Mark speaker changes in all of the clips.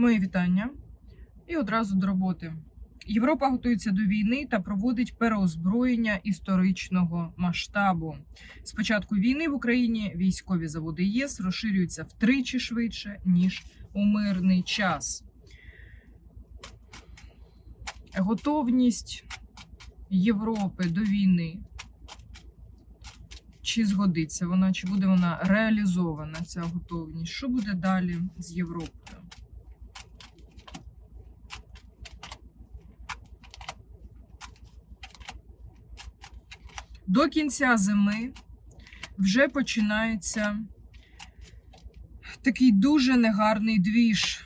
Speaker 1: Мої вітання. І одразу до роботи. Європа готується до війни та проводить переозброєння історичного масштабу. З початку війни в Україні військові заводи ЄС розширюються втричі швидше ніж у мирний час. Готовність Європи до війни. Чи згодиться вона, чи буде вона реалізована, ця готовність? Що буде далі з Європою? До кінця зими вже починається такий дуже негарний двіж.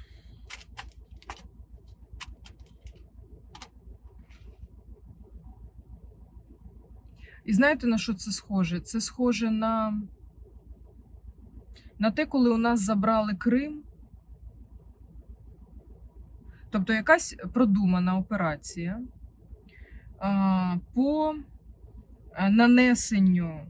Speaker 1: І знаєте, на що це схоже? Це схоже на, на те, коли у нас забрали Крим. Тобто якась продумана операція а, по нанесенню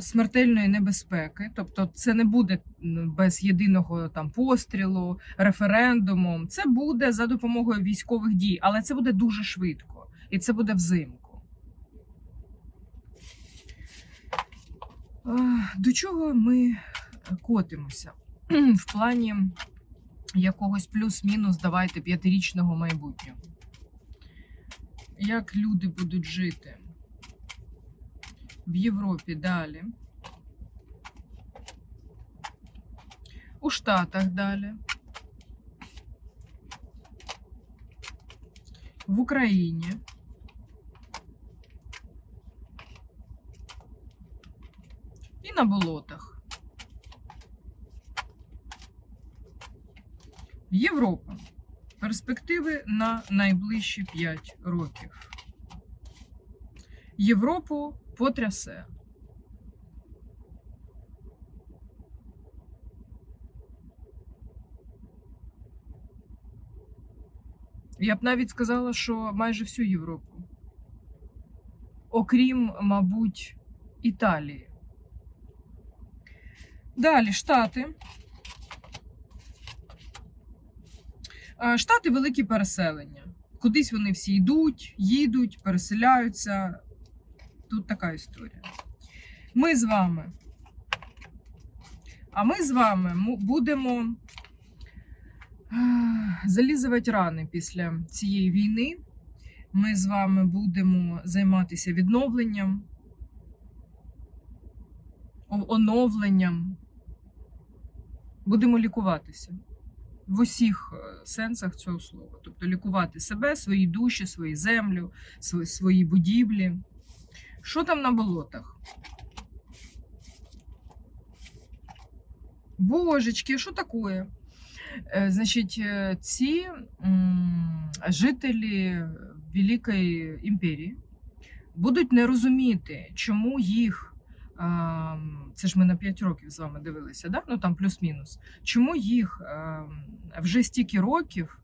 Speaker 1: смертельної небезпеки. Тобто, це не буде без єдиного там пострілу, референдуму. Це буде за допомогою військових дій, але це буде дуже швидко і це буде взимку. До чого ми котимося в плані якогось плюс-мінус, давайте п'ятирічного майбутнього? Як люди будуть жити в Європі далі? У Штатах далі? В Україні? і на болотах. Європа. Перспективи на найближчі 5 років. Європу потрясе. Я б навіть сказала, що майже всю Європу. Окрім, мабуть, Італії. Далі Штати. А, Штати великі переселення. Кудись вони всі йдуть, їдуть, переселяються. Тут така історія. Ми з вами. А ми з вами будемо залізувати рани після цієї війни. Ми з вами будемо займатися відновленням, оновленням. Будемо лікуватися в усіх е, сенсах цього слова. Тобто лікувати себе, свої душі, свою землю, свої, свої будівлі. Що там на болотах? Божечки, що таке? Е, Значить, е, ці жителі Великої імперії будуть не розуміти, чому їх. Це ж ми на 5 років з вами дивилися, да? ну там плюс-мінус. Чому їх ем, вже стільки років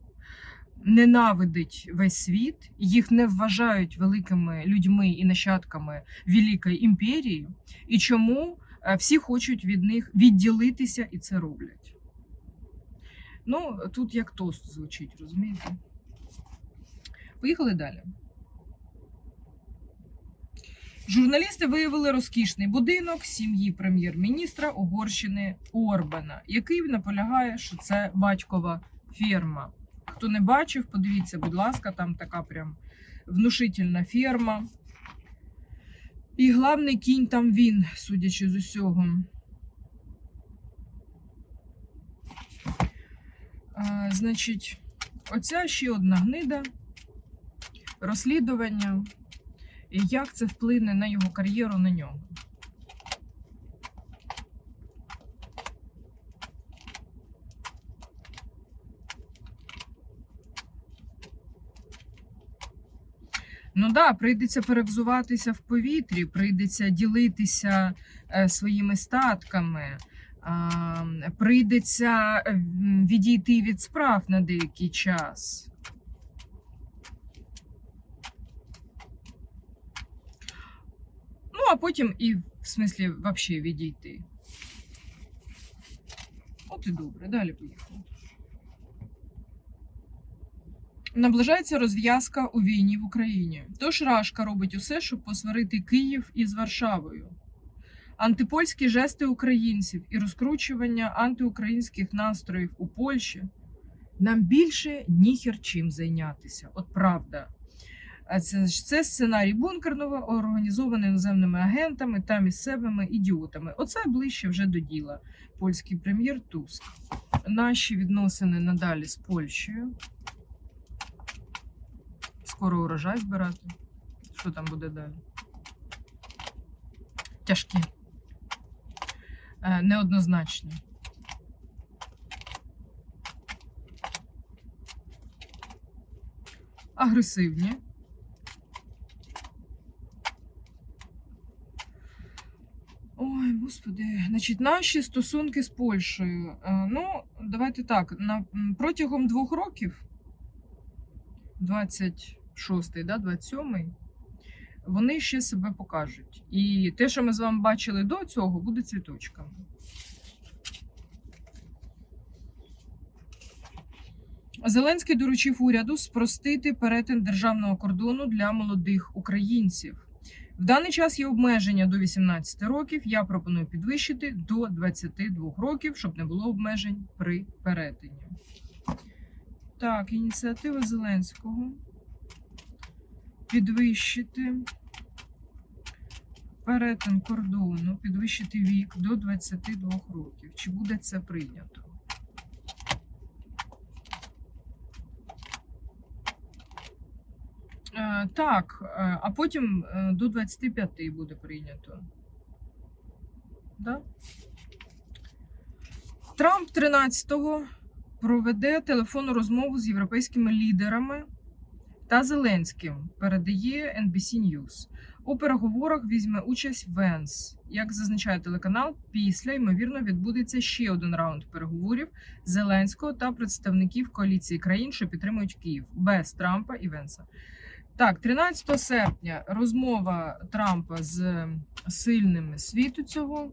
Speaker 1: ненавидить весь світ, їх не вважають великими людьми і нащадками Великої імперії, і чому е, всі хочуть від них відділитися і це роблять? Ну, тут як тост звучить, розумієте? Поїхали далі. Журналісти виявили розкішний будинок сім'ї прем'єр-міністра Угорщини Орбана, який наполягає, що це батькова ферма. Хто не бачив, подивіться, будь ласка, там така прям внушительна ферма. І главний кінь там він, судячи з усього. А, значить, оця ще одна гнида розслідування. Як це вплине на його кар'єру на нього? Ну да, прийдеться перевзуватися в повітрі, прийдеться ділитися е, своїми статками, прийдеться відійти від справ на деякий час. а потім і, в смислі, взагалі відійти. От і добре, далі поїхали. Наближається розв'язка у війні в Україні. Тож Рашка робить усе, щоб посварити Київ із Варшавою. Антипольські жести українців і розкручування антиукраїнських настроїв у Польщі. Нам більше ніхер чим зайнятися. От правда. Це, це сценарій бункерного, організований іноземними агентами та місцевими ідіотами. Оце ближче вже до діла. Польський прем'єр Туск. Наші відносини надалі з Польщею. Скоро урожай збирати. Що там буде далі? Тяжкі. Е, Неоднозначні. Агресивні. Господи, значить, наші стосунки з Польщею. Е, Ну, давайте так. На, протягом двох років, 26-й, да, 27-й, вони ще себе покажуть. І те, що ми з вами бачили до цього, буде цвіточками. Зеленський доручив уряду спростити перетин державного кордону для молодих українців. В даний час є обмеження до 18 років. Я пропоную підвищити до 22 років, щоб не було обмежень при перетині. Так, ініціатива Зеленського. Підвищити перетин кордону, підвищити вік до 22 років. Чи буде це прийнято? Так, е, а потім е, до 25 буде прийнято. Да? Трамп 13-го проведе телефонну розмову з європейськими лідерами та Зеленським, передає NBC News. У переговорах візьме участь Венс. Як зазначає телеканал, після ймовірно відбудеться ще один раунд переговорів Зеленського та представників коаліції країн, що підтримують Київ без Трампа і Венса. Так, 13 серпня розмова Трампа з сильними світу цього.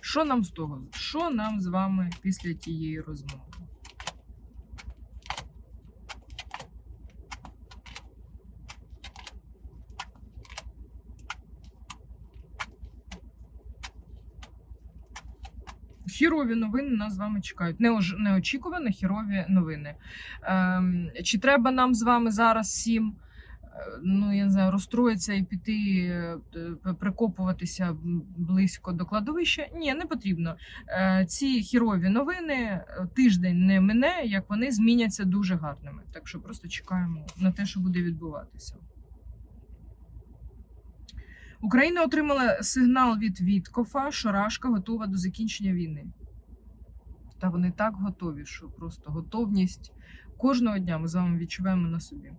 Speaker 1: Що нам з того? Що нам з вами після тієї розмови? Хірові новини нас з вами чекають. Неочікувані хірові новини. Ем, чи треба нам з вами зараз всім, е, ну я не знаю, розстроїтися і піти е, прикопуватися близько до кладовища? Ні, не потрібно. Е, ці хірові новини тиждень не мине, як вони зміняться дуже гарними. Так що просто чекаємо на те, що буде відбуватися. Україна отримала сигнал від Віткофа, що Рашка готова до закінчення війни. Та вони так готові, що просто готовність кожного дня ми з вами відчуваємо на собі.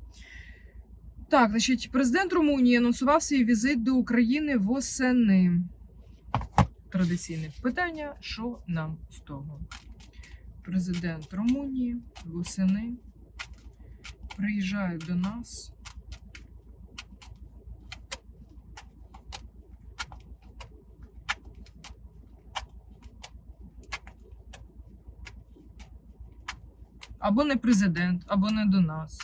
Speaker 1: Так, значить, президент Румунії анонсував свій візит до України восени. Традиційне питання: що нам з того? Президент Румунії восени приїжджає до нас. Або не президент, або не до нас.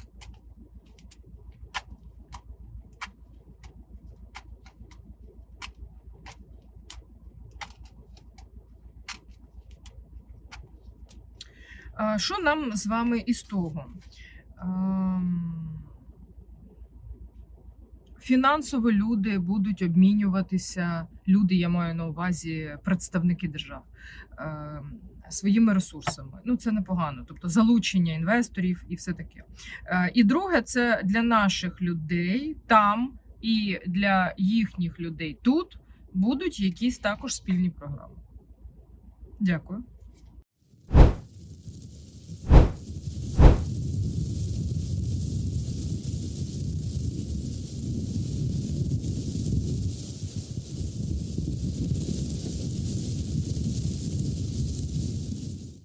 Speaker 1: Що нам з вами із того? Фінансово люди будуть обмінюватися, люди, я маю на увазі представники держав, ем, своїми ресурсами. Ну, це непогано, тобто залучення інвесторів і все таке. Е, І друге, це для наших людей там і для їхніх людей тут будуть якісь також спільні програми. Дякую.